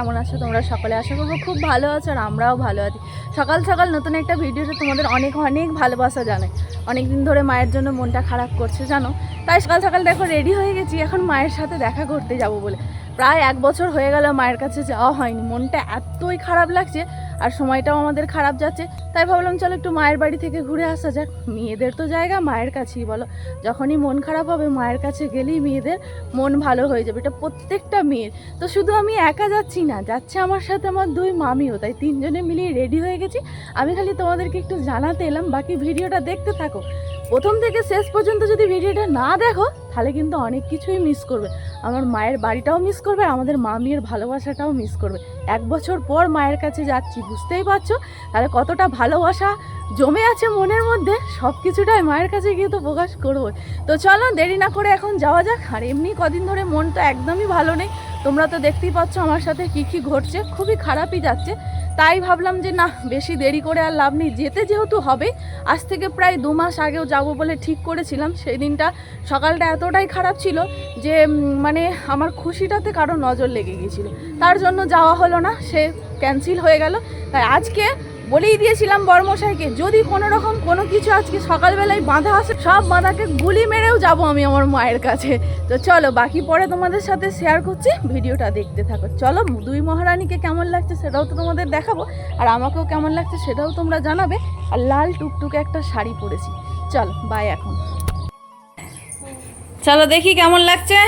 কেমন আছো তোমরা সকলে? আশা করব খুব ভালো আছো আর আমরাও ভালো আছি। সকাল সকাল নতুন একটা ভিডিওতে তোমাদের অনেক অনেক ভালোবাসা জানাই। অনেক দিন ধরে মায়ের জন্য মনটা খারাপ করছে, জানো? তাই সকাল সকাল দেখো রেডি হয়ে গেছি, এখন মায়ের সাথে দেখা করতে যাব বলে। প্রায় এক বছর হয়ে গেল মায়ের কাছে যাওয়া হয়নি। মনটা এতই খারাপ লাগছে আর সময়টাও আমাদের খারাপ যাচ্ছে। তাই ভাবলাম, চলো একটু মায়ের বাড়ি থেকে ঘুরে আসা যাক। মেয়েদের তো জায়গা, মায়ের কাছেই বলো। যখনই মন খারাপ হবে, মায়ের কাছে গেলেই মেয়েদের মন ভালো হয়ে যাবে। এটা প্রত্যেকটা মেয়ের। তো শুধু আমি একা যাচ্ছি না, যাচ্ছে আমার সাথে আমার দুই মামিও। তাই তিনজনে মিলিয়ে রেডি হয়ে গেছি। আমি খালি তোমাদেরকে একটু জানাতে এলাম। বাকি ভিডিওটা দেখতে থাকো। প্রথম থেকে শেষ পর্যন্ত যদি ভিডিওটা না দেখো, তাহলে কিন্তু অনেক কিছুই মিস করবে। আমার মায়ের বাড়িটাও মিস করবে, আমাদের মামির ভালোবাসাটাও মিস করবে। এক বছর পর মায়ের কাছে যাচ্ছি, বুঝতেই পারছ? তাহলে কতটা ভালোবাসা জমে আছে মনের মধ্যে সব কিছুটাই মায়ের কাছে গিয়ে তো প্রকাশ করব তো চলো দেরি না করে এখন যাওয়া যাক, আর এমনি কদিন ধরে মন তো একদমই ভালো নেই। তোমরা তো দেখতেই পাচ্ছ আমার সাথে কী কী ঘটছে, খুবই খারাপই যাচ্ছে। তাই ভাবলাম যে না, বেশি দেরি করে আর লাভ নেই। যেতে যেহেতু হবে, আজ থেকে প্রায় দু মাস আগেও যাব বলে ঠিক করেছিলাম। সেই দিনটা সকালটা এতটাই খারাপ ছিল যে মানে আমার খুশিটাতে কারও নজর লেগে গিয়েছিল। তার জন্য যাওয়া হলো না, সে ক্যান্সেল হয়ে গেল। তাই আজকে বলেই দিয়েছিলাম বর্মশাইকে, যদি কোনো রকম কোনো কিছু আজকে সকালবেলায় বাঁধা আসে সব বাঁধাকে গুলি মেরেও যাব আমি আমার মায়ের কাছে। তো চলো, বাকি পরে তোমাদের সাথে শেয়ার করছি, ভিডিওটা দেখতে থাকো। চলো, দুই মহারানীকে কেমন লাগছে সেটাও তো তোমাদের দেখাবো, আর আমাকেও কেমন লাগছে সেটাও তোমরা জানাবে, আর লাল টুকটুকে একটা শাড়ি পরেছি। চলো বাই এখন। চলো দেখি কেমন লাগছে।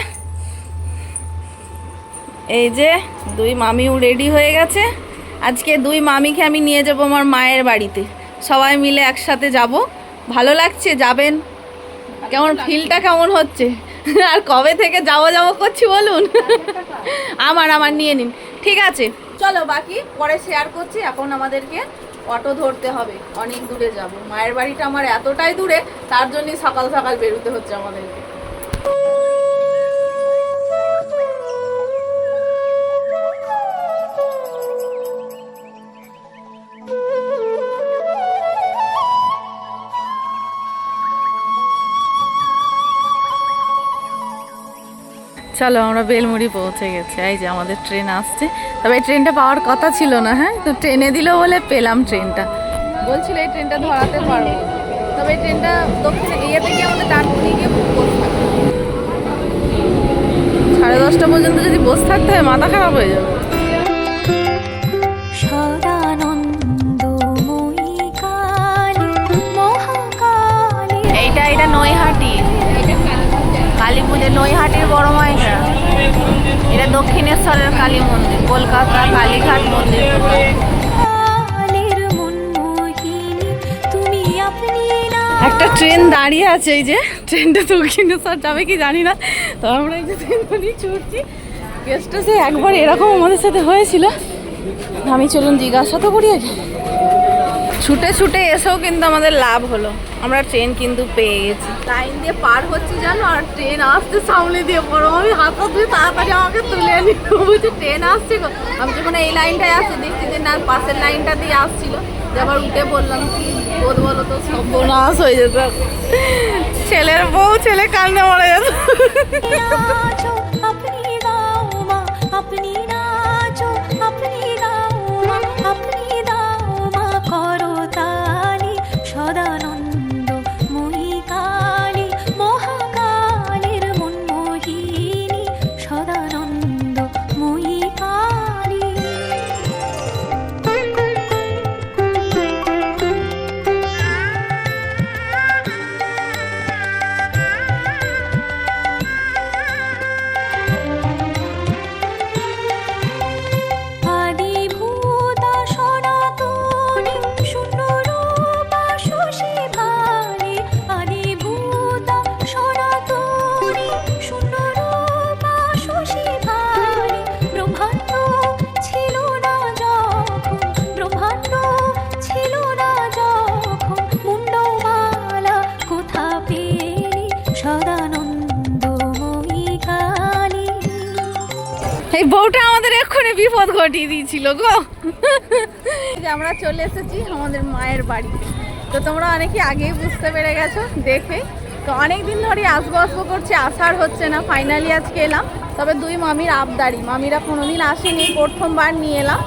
এই যে, দুই মামিও রেডি হয়ে গেছে। আজকে দুই মামিকে আমি নিয়ে যাব আমার মায়ের বাড়িতে। সবাই মিলে একসাথে যাব। ভালো লাগছে? যাবেন? কেমন ফিলটা কেমন হচ্ছে? আর কবে থেকে যাব যাব করছি বলুন? আমার আমার নিয়ে নিন। ঠিক আছে, চলো বাকি। পরে শেয়ার করছি। এখন আমাদেরকে অটো ধরতে হবে। অনেক দূরে যাব। মায়ের বাড়িটা আমার এতটাই দূরে, তার জন্যই সকাল সকাল বেরোতে হচ্ছে আমাদেরকে। চলো আমরা বেলমুড়ি পৌঁছে গেছি। এই যে আমাদের ট্রেন আসছে। তবে এই ট্রেনটা পাওয়ার কথা ছিল না হ্যাঁ? তো ট্রেনে দিল বলে পেলাম ট্রেনটা। বলছিল এই ট্রেনটা ধরাতে পারব। তবে এই ট্রেনটা দক্ষিণে ইয়েতে গিয়ে আমাদের ডানপুরি গিয়ে সাড়ে দশটা পর্যন্ত যদি বসে থাকতে হয়, মাথা খারাপ হয়ে যাবে। কালী পুজো নৈহাটির বড় মাইটা এটা দক্ষিণেশ্বরের কালী মন্দির কলকাতা কালীঘাট মন্দির। একটা ট্রেন দাঁড়িয়ে আছে এই যে ট্রেনটা দক্ষিণেশ্বর যাবে কি জানি না। তো আমরা এই যে ট্রেন করেই ছুটছি। গেস্টটা সে একবার এরকম আমাদের সাথে হয়েছিল। আমি চলুন জিজ্ঞাসা তো করি আগে। ছুটে ছুটে এসেও কিন্তু আমাদের লাভ হলো। আমরা ট্রেন কিন্তু পেয়ে গেছি। লাইন দিয়ে পার হচ্ছে জানো আর ট্রেন আসতে সামনে দিয়ে পড়ো আমি হাত হাত ধুয়ে তাড়াতাড়ি আমাকে তুলে আনি বলছি ট্রেন আসছে গো? আমি যখন এই লাইনটায় আসছি দেখছি যে না পাশের লাইনটা দিয়ে আসছিল। যে আবার উঠে বললাম কি বোধ বলো তো? সর্বনাশ হয়ে যেত। ছেলের বউ ছেলে কান্দে মরে যেত। বিপদ ঘটিয়ে দিয়েছিল গো। যে আমরা চলে এসেছি আমাদের মায়ের বাড়িতে তো তোমরা অনেকে আগেই বুঝতে পেরে গেছো, দেখে। তো অনেক দিন ধরে আসব আসব করছি, আসার হচ্ছে না ফাইনালি আজকে এলাম। তবে দুই মামির আবদারি, মামিরা কোনোদিন আসেনি, প্রথমবার নিয়ে এলাম।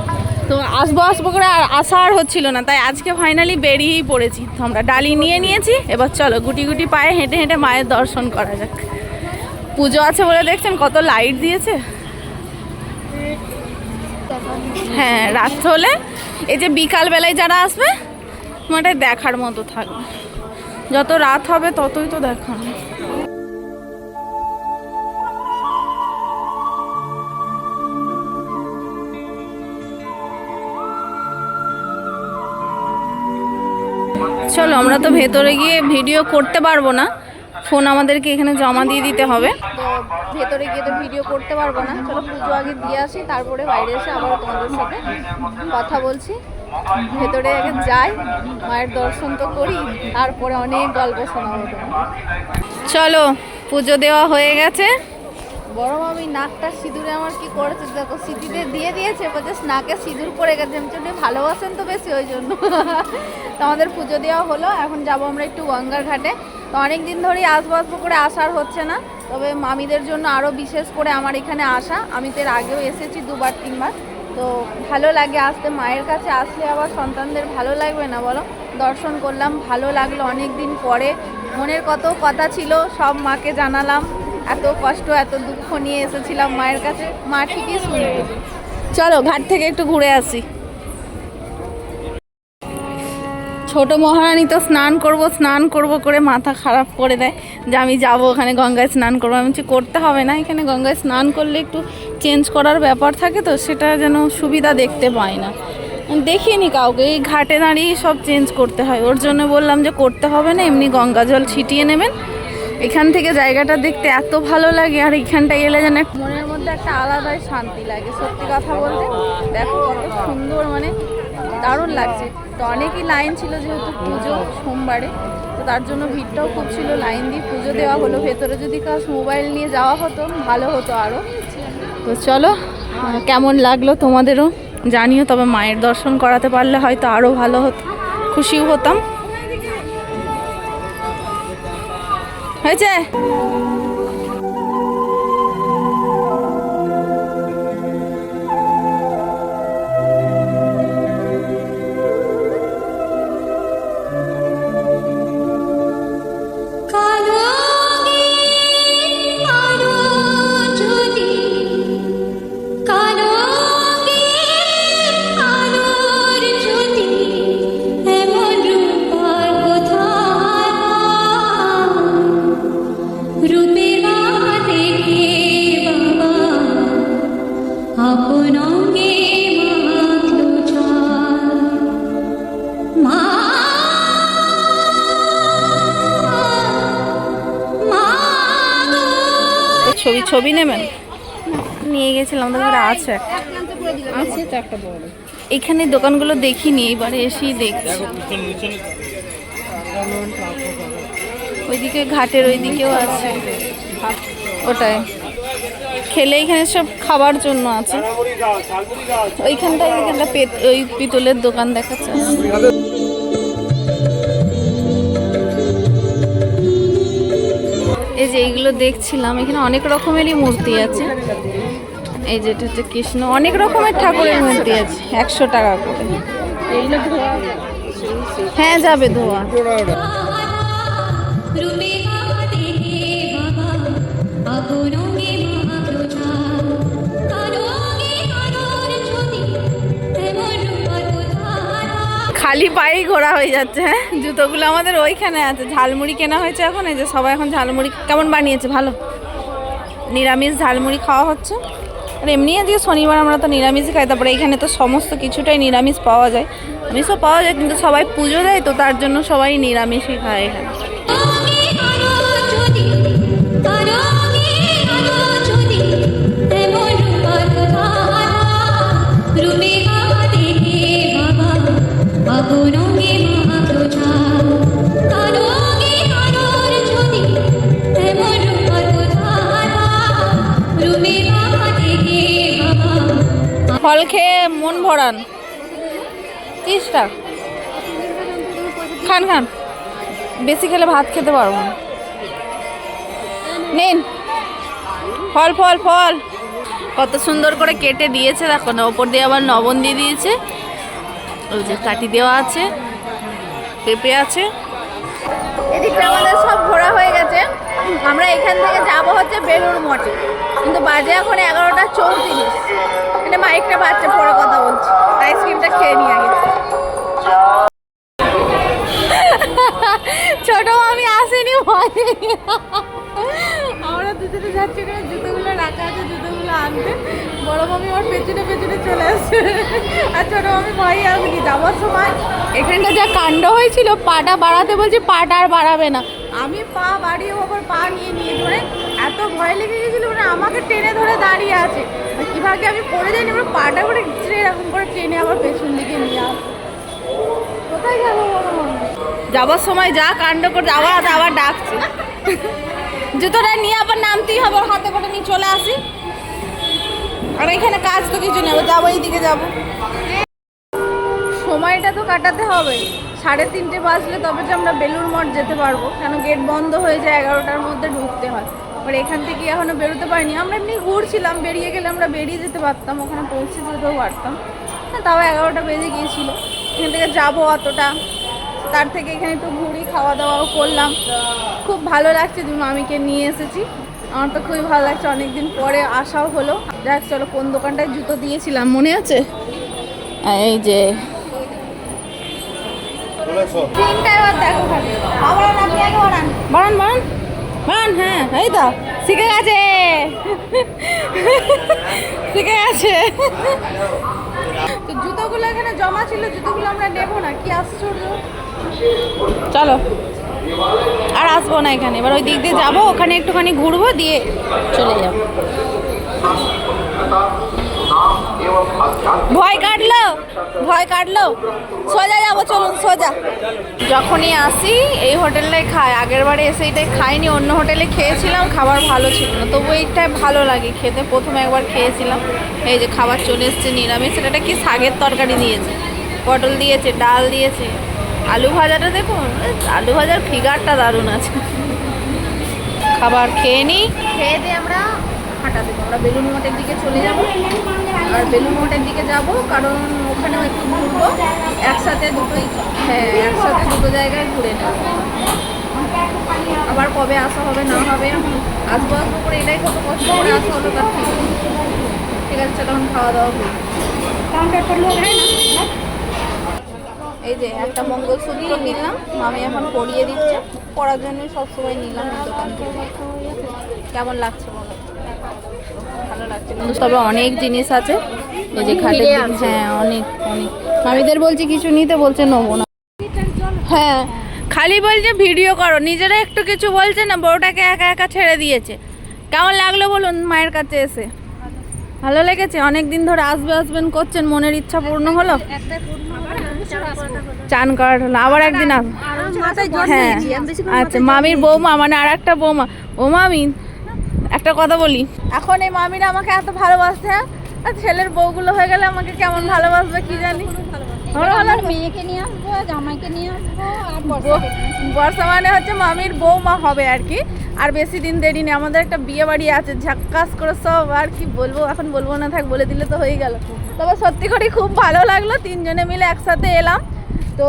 তো আসব আসব করে আর আসা আর হচ্ছিল না, তাই আজকে ফাইনালি বেরিয়েই পড়েছি। তো আমরা ডালি নিয়ে নিয়েছি, এবার চলো গুটি গুটি পায়ে হেঁটে হেঁটে মায়ের দর্শন করা যাক। পুজো আছে বলে দেখছেন, কত লাইট দিয়েছে। হ্যাঁ রাত হলে এই যে বিকাল বেলায় যারা আসবে মানে দেখার মতো থাকবে। যত রাত হবে ততই তো দেখানো। চলো, আমরা তো ভেতরে গিয়ে ভিডিও করতে পারব না। ফোন আমাদেরকে এখানে জমা দিয়ে দিতে হবে। তো ভেতরে গিয়ে তো ভিডিও করতে পারব না। চলো পুজো আগে দিয়ে আসি তারপরে বাইরে এসে আবার তোমাদের সাথে কথা বলছি। ভেতরে আগে যাই মায়ের দর্শন তো করি তারপরে অনেক গল্প শোনাবো চলো পুজো দেওয়া হয়ে গেছে। বড় মামি নাকটা সিঁদুরে আমার কি করেছে দেখো? সিঁথিতে দিয়ে দিয়েছে বলছে নাকে সিঁদুর পড়ে গেছে। আমি চলে ভালোবাসেন তো বেশি ওই জন্য। তো আমাদের পুজো দেওয়া হলো এখন যাব আমরা একটু গঙ্গার ঘাটে। তো অনেক দিন ধরেই আসব আসব করে আসার হচ্ছে না। তবে মামিদের জন্য আরও বিশেষ করে আমার এখানে আসা। আমি তো এর আগেও এসেছি দুবার, তিনবার। তো ভালো লাগে আসতে। মায়ের কাছে আসলে আবার সন্তানদের ভালো লাগবে না বলো? দর্শন করলাম, ভালো লাগল অনেক দিন পরে। মনের কত কথা ছিল, সব মাকে জানালাম। এত কষ্ট, এত দুঃখ নিয়ে এসেছিলাম মায়ের কাছে। মা ঠিকই শুনবে। চলো ঘাট থেকে একটু ঘুরে আসি। ছোট মহারানী তো স্নান করব স্নান করব করে মাথা খারাপ করে দেয় যে আমি যাব ওখানে গঙ্গায় স্নান করব। আমি করতে হবে না, এখানে গঙ্গায় স্নান করলে একটু চেঞ্জ করার ব্যাপার থাকে তো, সেটা যেন সুবিধা দেখতে পাই না। দেখিনি কাউকে, এই ঘাটে দাঁড়িয়ে সব চেঞ্জ করতে হয়। ওর জন্য বললাম যে, করতে হবে না, এমনি গঙ্গা জল ছিটিয়ে নেবেন। এখান থেকে জায়গাটা দেখতে এত ভালো লাগে, আর এইখানটা এলে যেন মনের মধ্যে একটা আলাদাই শান্তি লাগে। সত্যি কথা বলতে, দেখো কত সুন্দর মানে দারুণ লাগছে। তো অনেকই লাইন ছিল যেহেতু পুজো সোমবারে, তো তার জন্য ভিড়টাও খুব ছিল। লাইন দিয়ে পুজো দেওয়া হলো। ভেতরে যদি কাজ মোবাইল নিয়ে যাওয়া হতো, ভালো হতো আরও তো চলো কেমন লাগল তোমাদেরও? জানিও, তবে মায়ের দর্শন করাতে পারলে হয়তো আরও ভালো হতো। খুশিও হতাম। হয়েছে? ছবি নেবেন? নিয়ে গেছিলাম আমাদের আছে একটা। আছে তো একটা বড়। এখানে দোকানগুলো দেখিনি এবারে এসেই দেখছি। ওইদিকে ঘাটের ওইদিকেও আছে। ওটাই। খেলে এখানে সব খাবার জন্য আছে। ওইখানটায় ওইখানটা পেত ওই পিতলের দোকান দেখাচ্ছে। যে এইগুলো দেখছিলাম, এখানে অনেক রকমেরই মূর্তি আছে। এই যেটা হচ্ছে কৃষ্ণ, অনেক রকমের ঠাকুরের মূর্তি আছে, একশো টাকা করে। হ্যাঁ যাবে ধোয়া। খালি পায়েই ঘোরা হয়ে যাচ্ছে হ্যাঁ? জুতোগুলো আমাদের ওইখানে আছে। ঝালমুড়ি কেনা হয়েছে এখন, এই যে সবাই এখন ঝালমুড়ি কেমন বানিয়েছে, ভালো? নিরামিষ ঝালমুড়ি খাওয়া হচ্ছে। আর এমনি আজকে শনিবার আমরা তো নিরামিষই খাই, তারপরে এখানে তো সমস্ত কিছুটাই নিরামিষ পাওয়া যায়। আমিষও পাওয়া যায়, কিন্তু সবাই পুজো দেয়, তো তার জন্য সবাই নিরামিষই খায় এখানে। বেশি খেলে ভাত খেতে পারব না। নিন। ফল ফল ফল। কত সুন্দর করে কেটে দিয়েছে, দেখো না, ওপর দিয়ে আবার লবণ দিয়ে দিয়েছে। ওই যে কাটি দেওয়া আছে, পেঁপে আছে। এদিকটা আমাদের সব ঘোরা হয়ে গেছে। আমরা এখান থেকে যাব হচ্ছে বেলুর মঠে। কিন্তু বাজে এখন এগারোটা চৌত্রিশ। মানে মাইকটা বাচ্চা পরে কথা বলছি। আইসক্রিমটা খেয়ে নিয়ে আগে। ছোট আমি আসেনি ভয় আমরা দুজনে যাচ্ছি ওখানে জুতোগুলো রাখা আছে জুতোগুলো আনতে। বড় মামি আমার পেছনে পেছনে চলে আসছে। আর ছোট মামি ভয় আসেনি যাওয়ার সময়। এখানটা যা কাণ্ড হয়েছিল পাটা বাড়াতে বলছি পাটা আর বাড়াবে না। আমি পা বাড়িয়ে ওপর পা নিয়ে নিয়ে ধরে এত ভয় লেগে গেছিল মানে আমাকে টেনে ধরে দাঁড়িয়ে আছে। কীভাবে আমি পড়ে যাইনি এবার পাটা করে এরকম করে টেনে আবার পেছন দিকে নিয়ে আসে। কোথায় গেল যাবার সময় যা কাণ্ড করে আবার আবার ডাকছে। জুতোটা নিয়ে আবার নামতেই হবে ওর হাতে করে নিয়ে চলে আসি। আর এখানে কাজ তো কিছু নেই যাব এইদিকে যাব। সময়টা তো কাটাতে হবে। সাড়ে তিনটে বাজলে তবে যে আমরা বেলুর মঠ যেতে পারব কেন গেট বন্ধ হয়ে যায় এগারোটার মধ্যে ঢুকতে হয়। এবার এখান থেকে এখনও বেরোতে পারিনি। আমরা এমনি ঘুরছিলাম বেরিয়ে গেলে আমরা বেরিয়ে যেতে পারতাম ওখানে পৌঁছে যেতেও পারতাম। হ্যাঁ, তাও এগারোটা বেজে গিয়েছিল। এখান থেকে যাব অতটা। তার থেকে এখানে একটু ঘুরি খাওয়া দাওয়াও করলাম। খুব ভালো লাগছে তুমি মামিকে নিয়ে এসেছি। আমার তো খুবই ভালো লাগছে, অনেকদিন পরে আসাও হলো। দেখ চলো, কোন দোকানটায় জুতো দিয়েছিলাম, মনে আছে? এই যে বাড়ান বাড়ান বাড়ান হ্যাঁ এই তো তো জুতোগুলো এখানে জমা ছিল, জুতোগুলো আমরা নেব না, কি আশ্চর্য। চলো। আর আসব না এখানে। এবার ওই দিক দিয়ে যাব, ওখানে একটুখানি ঘুরবো, দিয়ে চলে যাব। ভয় কাটলো? ভয় কাটলো? সোজা যাব, চলুন সোজা। যখনই আসি, এই হোটেলটায় খাই। আগের বারে এসে এটাই খাইনি, অন্য হোটেলে খেয়েছিলাম, খাবার ভালো ছিল না। তবু এইটাই ভালো লাগে খেতে। প্রথমে একবার খেয়েছিলাম। এই যে খাবার চলে এসছে, নিরামিষ। সেটা কি শাকের তরকারি দিয়েছে? পটল দিয়েছে, ডাল দিয়েছে। আলু ভাজাটা দেখুন আলু ভাজার ফিগারটা দারুণ আছে। খাবার খেয়ে নিই খেয়ে দিয়ে আমরা হাঁটা দেবো। আমরা বেলুন মঠের দিকে চলে যাব। আর বেলুন মঠের দিকে যাব কারণ ওখানেও একটু ঘুরবো। একসাথে দুটোই হ্যাঁ একসাথে দুটো জায়গায় ঘুরে নেব। আবার কবে আসা হবে না হবে আসব আসব করে এটাই কত কষ্ট করে আসা হলো তার ঠিক আছে চলো এখন খাওয়া দাওয়া করি। এই যে একটা মঙ্গলসূত্র নিলাম মামি এখন পরিয়ে দিচ্ছে। পরার জন্য সবসময় নিলাম দোকান থেকে। কেমন লাগছে বলো? ভালো লাগছে। কিন্তু তবে অনেক জিনিস আছে। এই যে খাটের হ্যাঁ অনেক অনেক। মামিদের বলছি কিছু নিতে বলছে নেব না। হ্যাঁ। খালি বলছে ভিডিও করো নিজেরা একটু কিছু বলছে না বউটাকে একা একা ছেড়ে দিয়েছে। কেমন লাগল বলুন মায়ের কাছে এসে? ভালো লেগেছে? অনেক দিন ধরে আসবে আসবেন করছেন মনের ইচ্ছা পূর্ণ হলো? চান করার হলো। আবার একদিন হ্যাঁ আচ্ছা মামির বৌমা মানে আর একটা বৌমা। ও মামি একটা কথা বলি। এখন এই মামিরা আমাকে এত ভালোবাসে হ্যাঁ? আর ছেলের বউগুলো হয়ে গেলে আমাকে কেমন ভালোবাসবে কি জানি? মেয়েকে নিয়ে আসব জামাইকে নিয়ে আসব আর বর্ষা মানে হচ্ছে মামির বৌমা হবে আর কি। আর বেশি দিন দেরি নেই। আমাদের একটা বিয়ে বাড়ি আছে, ঝাক্কাস করে সব, আর কি বলব? এখন বলব না থাক, বলে দিলে তো হয়ে গেল। তবে সত্যি করে খুব ভালো লাগল, তিনজনে মিলে একসাথে এলাম। তো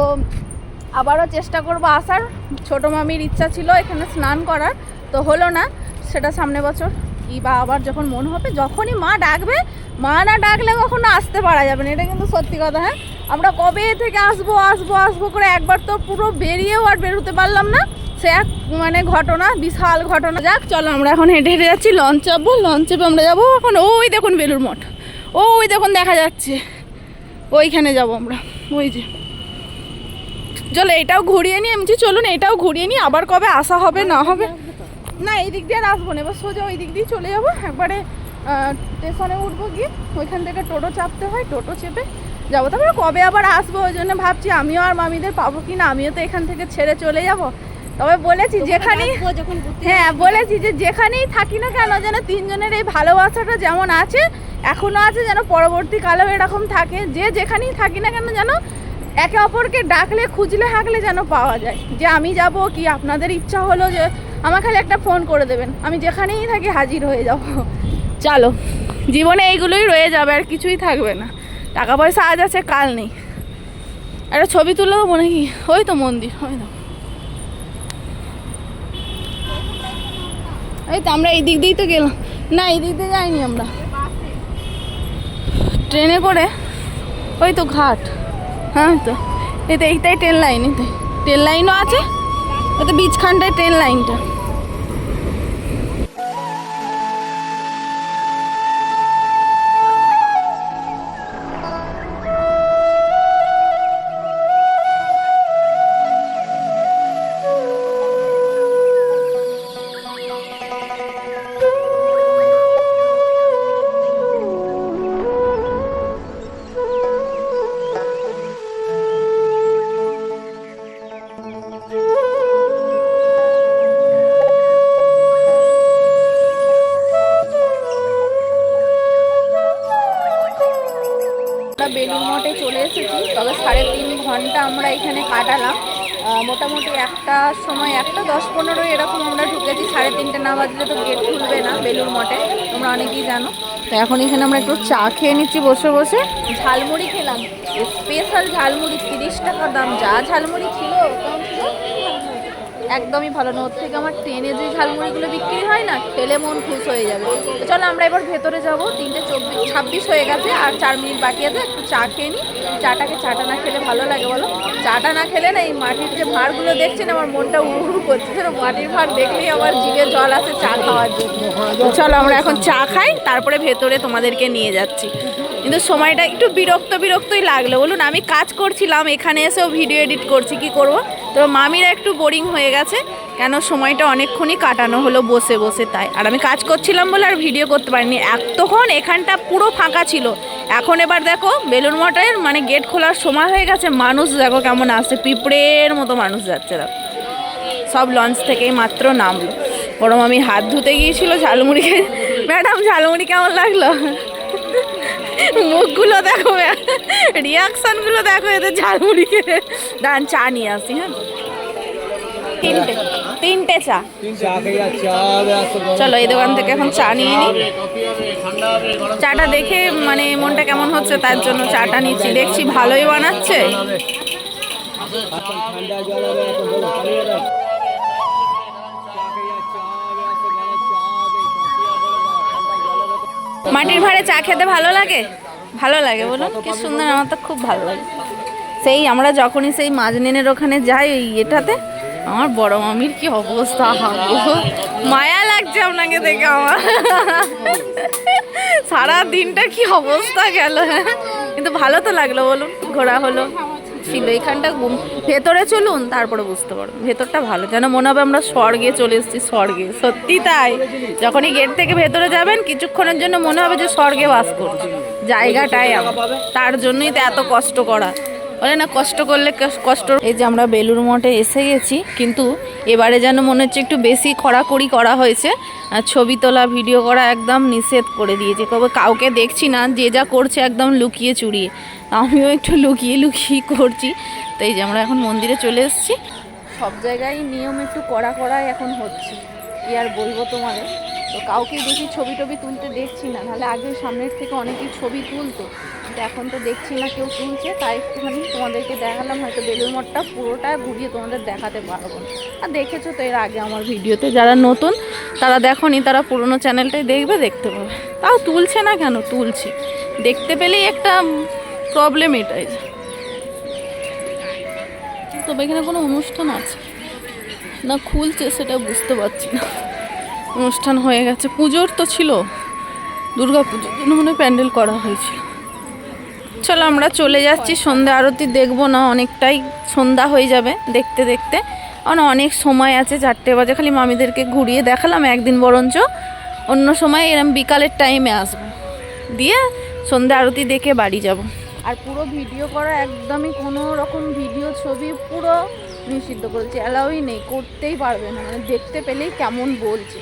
আবারও চেষ্টা করব আসার। ছোট মামির ইচ্ছা ছিল এখানে স্নান করার, তো হলো না। সেটা সামনে বছর। কি বা আবার যখন মন হবে, যখনই মা ডাকবে, মা না ডাকলে কখনো আসতে পারা যাবে না। এটা কিন্তু সত্যি কথা হ্যাঁ? আমরা কবে থেকে আসব আসব আসব করে একবার তো পুরো বেরিয়েও আর বেরোতে পারলাম না। সে এক মানে ঘটনা, বিশাল ঘটনা। যাক, চলো আমরা এখন হেঁটে হেঁটে যাচ্ছি লঞ্চ চাপবো লঞ্চ চেপে আমরা যাব। এখন ওই দেখুন বেলুর মঠ। ওই দেখুন দেখা যাচ্ছে। ওইখানে যাব আমরা। ওই যে। চলো, এটাও ঘুরিয়ে নিই। এমনি চলুন, এটাও ঘুরিয়ে নিই। আবার কবে আসা হবে, না হবে? না, এই দিক দিয়ে আর আসব না। এবার সোজা ওই দিক দিয়ে চলে যাব। একবারে স্টেশনে উঠবো গিয়ে। ওইখান থেকে টোটো চাপতে হয়, টোটো চেপে যাব। তারপরে কবে আবার আসব? ওই জন্য ভাবছি, আমিও আর মামিদের পাবো কি না? আমিও তো এখান থেকে ছেড়ে চলে যাব। তবে বলেছি যেখানেই হ্যাঁ বলেছি যে যেখানেই থাকি না কেন যেন তিনজনের এই ভালোবাসাটা যেমন আছে এখনও আছে যেন পরবর্তীকালেও এরকম থাকে। যে যেখানেই থাকি না কেন যেন একে অপরকে ডাকলে খুঁজলে হাঁকলে যেন পাওয়া যায়। যে আমি যাব কি আপনাদের ইচ্ছা হলো যে আমার খালি একটা ফোন করে দেবেন। আমি যেখানেই থাকি হাজির হয়ে যাব। চলো জীবনে এইগুলোই রয়ে যাবে আর কিছুই থাকবে না। টাকা পয়সা আজ আছে কাল নেই। একটা ছবি তুলে মনে নাকি ওই তো মন্দির ওই তো। এই তো আমরা এই দিক দিয়েই তো গেলাম। না এই দিক দিয়ে যাইনি আমরা। ট্রেনে করে, ওই তো ঘাট। হ্যাঁ তো। এই তো এইটাই ট্রেন লাইন এটাই ট্রেন লাইনও আছে, ওই তো বীজখানটায় ট্রেন লাইনটা মোটামুটি সময় একটা দশ পনেরো এরকম আমরা ঢুকেছি, সাড়ে তিনটে না বাজলে তো গেট খুলবে না বেলুর মঠে, তোমরা অনেকেই জানো। তো এখন এখানে আমরা একটু চা খেয়ে নিচ্ছি বসে বসে। ঝালমুড়ি খেলাম স্পেশাল ঝালমুড়ি, তিরিশ টাকা দাম, যা ঝালমুড়ি একদমই ভালো না। ওর থেকে আমার ট্রেনে যে ঝালমুড়িগুলো বিক্রি হয় না, খেলে মন খুশ হয়ে যাবে। তো চলো আমরা এবার ভেতরে যাব। তিনটে চব্বিশ, ছাব্বিশ হয়ে গেছে, আর চার মিনিট বাকি আছে, একটু চা খেয়ে নিই চাটাকে চাটা না খেলে ভালো লাগে বলো? চাটা না খেলে না এই মাটির যে ভাঁড়গুলো দেখছেন, আমার মনটা উড়ু করছে। যেন মাটির ভাঁড় দেখলেই আমার জিভে জল আসে চা খাওয়ার জন্য। চলো আমরা এখন চা খাই, তারপরে ভেতরে তোমাদেরকে নিয়ে যাচ্ছি। কিন্তু সময়টা একটু বিরক্ত বিরক্তই লাগল। বলুন, আমি কাজ করছিলাম, এখানে এসেও ভিডিও এডিট করছি, কি করব? তো মামিরা একটু বোরিং হয়ে গেছে, কেন সময়টা অনেকক্ষণই কাটানো হলো বসে বসে তাই। আর আমি কাজ করছিলাম বলে আর ভিডিও করতে পারিনি। এতক্ষণ এখানটা পুরো ফাঁকা ছিল। এখন এবার দেখো বেলুন মঠের মানে গেট খোলার সময় হয়ে গেছে। মানুষ দেখো কেমন আসছে, পিঁপড়ের মতো মানুষ যাচ্ছে দেখো। সব লঞ্চ থেকেই মাত্র নামলো। বরং আমি হাত ধুতে গিয়েছিল ঝালমুড়ি ম্যাডাম, ঝালমুড়ি কেমন লাগল? মুখগুলো দেখো রিয়াকশনগুলো দেখো, এদের ঝালমুড়ি খেয়ে দাঁড়ান, চা নিয়ে আসি হ্যাঁ? তিনটে তিনটে চা। চলো, এই দোকান থেকে এখন চা নিয়ে নিই চাটা দেখে মানে মনটা কেমন হচ্ছে? তার জন্য চাটা নিচ্ছি। দেখছি ভালোই বানাচ্ছে। মাটির ভাড়ে চা খেতে ভালো লাগে? ভালো লাগে বলুন কি সুন্দর আমার তো খুব ভালো লাগে। সেই আমরা যখনই সেই মাজনিনের ওখানে যাই ওই এটাতে আমার বড় মামির কি অবস্থা হাগো মায়া লাগছে আপনাকে দেখে আমার। সারা দিনটা কি অবস্থা গেল। কিন্তু ভালো তো লাগল বলুন ঘোরা হলো। ছিল এখানটা ভেতরে চলুন তারপরে বুঝতে পারব। ভেতরটা ভালো যেন মনে হবে আমরা স্বর্গে চলে এসেছি স্বর্গে। সত্যি তাই। যখনই গেট থেকে ভেতরে যাবেন কিছুক্ষণের জন্য মনে হবে যে স্বর্গে বাস করছি। জায়গাটাই তার জন্যই তো এত কষ্ট করা। বলে না কষ্ট করলে কষ্ট। এই যে আমরা বেলুর মঠে এসে গেছি কিন্তু এবারে যেন মনে হচ্ছে একটু বেশি খড়াখড়ি করা হয়েছে। আর ছবি তোলা ভিডিও করা একদম নিষেধ করে দিয়েছে। কবে কাউকে দেখছি না যে যা করছে একদম লুকিয়ে চুরিয়ে। আমিও একটু লুকিয়ে লুকিয়ে করছি। তো এই যে আমরা এখন মন্দিরে চলে এসেছি। সব জায়গায় নিয়ম একটু কড়া কড়াই এখন হচ্ছে। কি আর বলব তোমাদের তো কাউকেই দেখি ছবি টবি তুলতে দেখছি না। নাহলে আগে সামনের থেকে অনেকেই ছবি তুলতো। কিন্তু এখন তো দেখছি না কেউ তুলছে, তাই একটুখানি তোমাদেরকে দেখালাম, হয়তো বেলুর মঠটা পুরোটা ঘুরিয়ে তোমাদের দেখাতে পারব। আর দেখেছ তো এর আগে আমার ভিডিওতে যারা নতুন, তারা দেখোনি, তারা পুরোনো চ্যানেলটাই দেখবে, দেখতে পাবে। তাও তুলছে না কেন? তুলছি। দেখতে পেলেই একটা প্রবলেম এটাই। তবে এখানে কোনো অনুষ্ঠান আছে? না খুলছে সেটা বুঝতে পারছি না। অনুষ্ঠান হয়ে গেছে, পুজোর তো ছিল। দুর্গা পুজোর জন্য মনে প্যান্ডেল করা হয়েছিল। চলো আমরা চলে যাচ্ছি, সন্ধ্যা আরতি দেখব না, অনেকটাই সন্ধ্যা হয়ে যাবে দেখতে দেখতে। কারণ অনেক সময় আছে, চারটে বাজে, খালি মামিদেরকে ঘুরিয়ে দেখালাম একদিন বরঞ্চ। অন্য সময় এরম বিকালের টাইমে আসব। দিয়ে সন্ধ্যা আরতি দেখে বাড়ি যাব। আর পুরো ভিডিও করা একদমই কোনো রকম ভিডিও ছবি, পুরো নিষিদ্ধ করেছে অ্যালাউই নেই, করতেই পারবে না। মানে দেখতে পেলেই কেমন বলছে।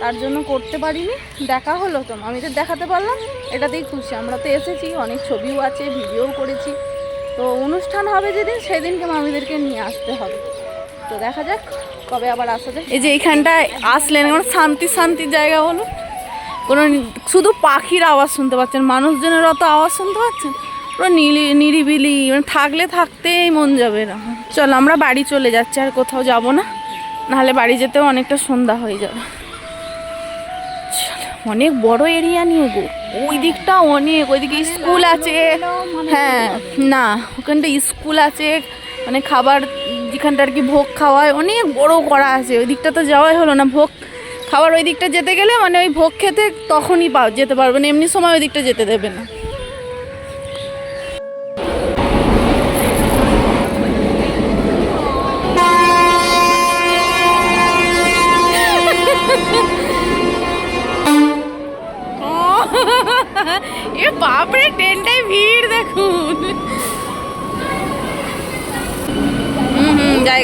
তার জন্য করতে পারিনি, দেখা হলো তো। আমি তো দেখাতে পারলাম, এটাতেই খুশি। আমরা তো এসেছি, অনেক ছবিও আছে ভিডিও করেছি। তো অনুষ্ঠান হবে যেদিন, সেদিনকে মামিদেরকে নিয়ে আসতে হবে। তো দেখা যাক কবে আবার আসা যায়। এই যে এইখানটায় আসলেন এখন শান্তি শান্তির জায়গা বলো কোনো শুধু পাখির আওয়াজ শুনতে পাচ্ছেন মানুষজনের অত আওয়াজ শুনতে পাচ্ছেন? পুরো নিলি নিরিবিলি মানে থাকলে থাকতেই মন যাবে না। চলো, আমরা বাড়ি চলে যাচ্ছি, আর কোথাও যাব না। নাহলে বাড়ি যেতেও অনেকটা সন্ধ্যা হয়ে যাবে। অনেক বড় এরিয়া নিয়ে গো। ওই দিকটা অনেক, ওইদিকে স্কুল আছে। হ্যাঁ না, ওখানটা স্কুল আছে। মানে খাবার যেখানটা আর কি ভোগ খাওয়ায় অনেক বড় করা আছে। ওই দিকটা তো যাওয়াই হলো না, ভোগ খাবার ওই দিকটা যেতে গেলে মানে ওই ভোগ খেতে তখনই পাও যেতে পারবে না। এমনি সময় ওই দিকটা যেতে দেবে না।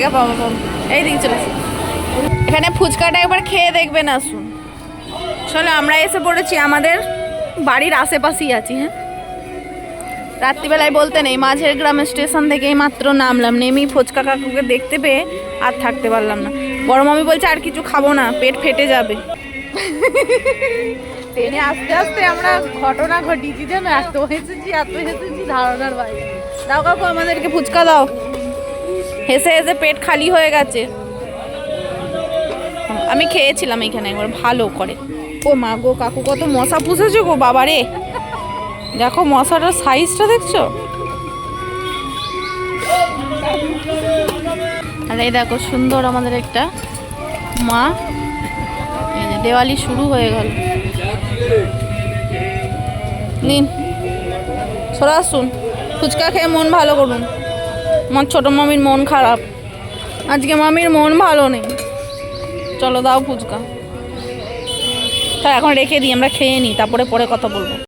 জায়গা পাবো এই দিকে চলে। এখানে ফুচকাটা একবার খেয়ে দেখবেন আসুন। চলো, আমরা এসে পড়েছি আমাদের বাড়ির আশেপাশেই আছি হ্যাঁ? রাত্রিবেলায় বলতে নেই, মাঝের গ্রামের স্টেশন থেকেই মাত্র নামলাম, নেমেই ফুচকা কাকুকে দেখতে পেয়ে আর থাকতে পারলাম না। বড় মামি বলছে, আর কিছু খাব না, পেট ফেটে যাবে। আস্তে আস্তে আমরা ঘটনা ঘটিয়েছি যেন এত হেসেছি এত হেসেছি, ধারণার বাইরে। দাও কাকু, আমাদেরকে ফুচকা দাও। হেসে হেসে পেট খালি হয়ে গেছে। আমি খেয়েছিলাম এখানে একবার, ভালো করে। ও মা গো, কাকু কত মশা পুষেছো গো বাবা রে। দেখো মশাটার সাইজটা দেখছ? আর এই দেখো সুন্দর আমাদের একটা মা। দেওয়ালি শুরু হয়ে গেল। নিন, সরে আসুন। ফুচকা খেয়ে মন ভালো করুন। আমার ছোটো মামির মন খারাপ। আজকে মামির মন ভালো নেই। চলো দাও ফুচকা। তা এখন রেখে দিই, আমরা খেয়ে নিই, তারপরে পরে কথা বলব।